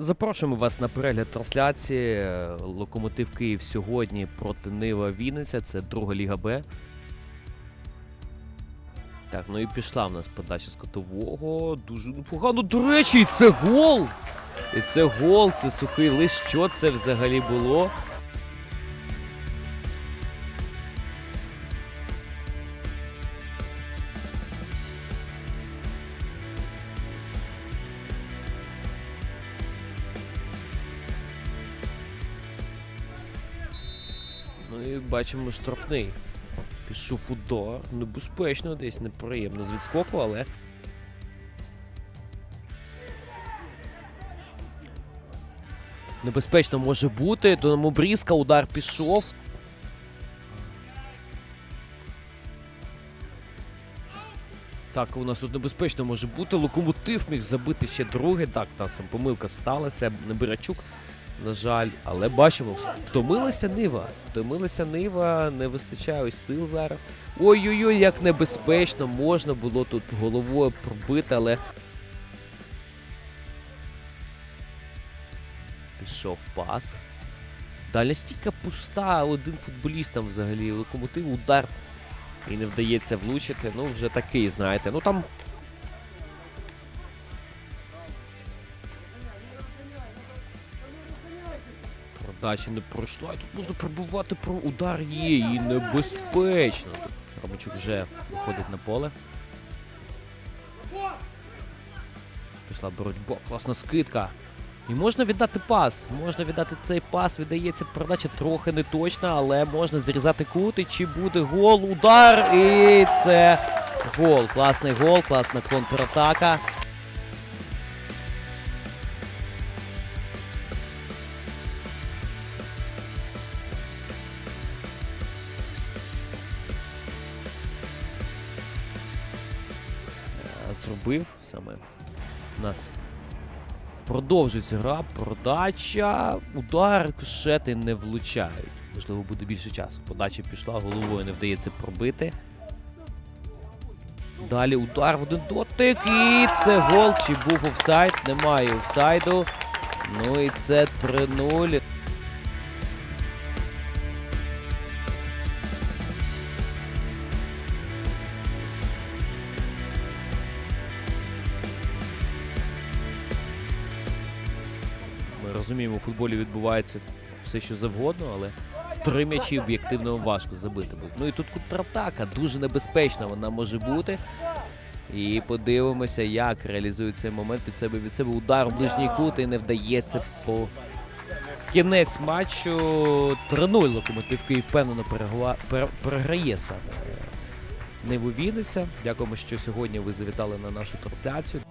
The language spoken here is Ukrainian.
Запрошуємо вас на перегляд трансляції. Е, Локомотив Київ сьогодні проти Нива Вінниця. Це друга ліга Б. Так, ну і пішла в нас подача з котового. Дуже непогано. До речі, і це гол! І це гол, це сухий лист. Що це взагалі було? І бачимо штрафний. Пішов удар. Небезпечно, десь неприємно з відскоку, але. Небезпечно може бути. До Мобрізка удар пішов. Так, у нас тут небезпечно може бути. Локомотив міг забити ще друге. Так, у нас там помилка сталася. Небирачук, на жаль, але бачимо, втомилася Нива. Втомилася Нива, не вистачає ось сил зараз. Ой-ой-ой, як небезпечно, можна було тут головою пробити, але. Пішов пас. Далі стійка пуста, один футболіст там взагалі. Локомотив удар. І не вдається влучити. Ну, вже такий, знаєте. Ну там. Продачі не пройшла. І Тут можна пробувати про удар є і небезпечно. Ромичук вже виходить на поле. Пішла боротьба. Класна скидка. І можна віддати пас. Можна віддати цей пас. Віддається передача трохи не точна, але можна зрізати кут. І чи буде гол, удар. І це гол. Класний гол, класна контратака. Зробив саме у нас Продовжується гра, продача, удар, кушети не влучають. Можливо, буде більше часу. Подача пішла, головою не вдається пробити. Далі удар в один дотик. І це гол. Чи був офсайд? Немає офсайду. Ну і це 3-0. Розуміємо, у футболі відбувається все, що завгодно, але три м'ячі об'єктивно важко забити буде. Ну і тут контратака дуже небезпечна вона може бути. І подивимося, як реалізує цей момент під себе від себе удар у ближній кут і не вдається по кінець матчу 3-0 локомотив Київ впевнено переграє саме. Ниву Вінниця. Дякуємо, що сьогодні ви завітали на нашу трансляцію.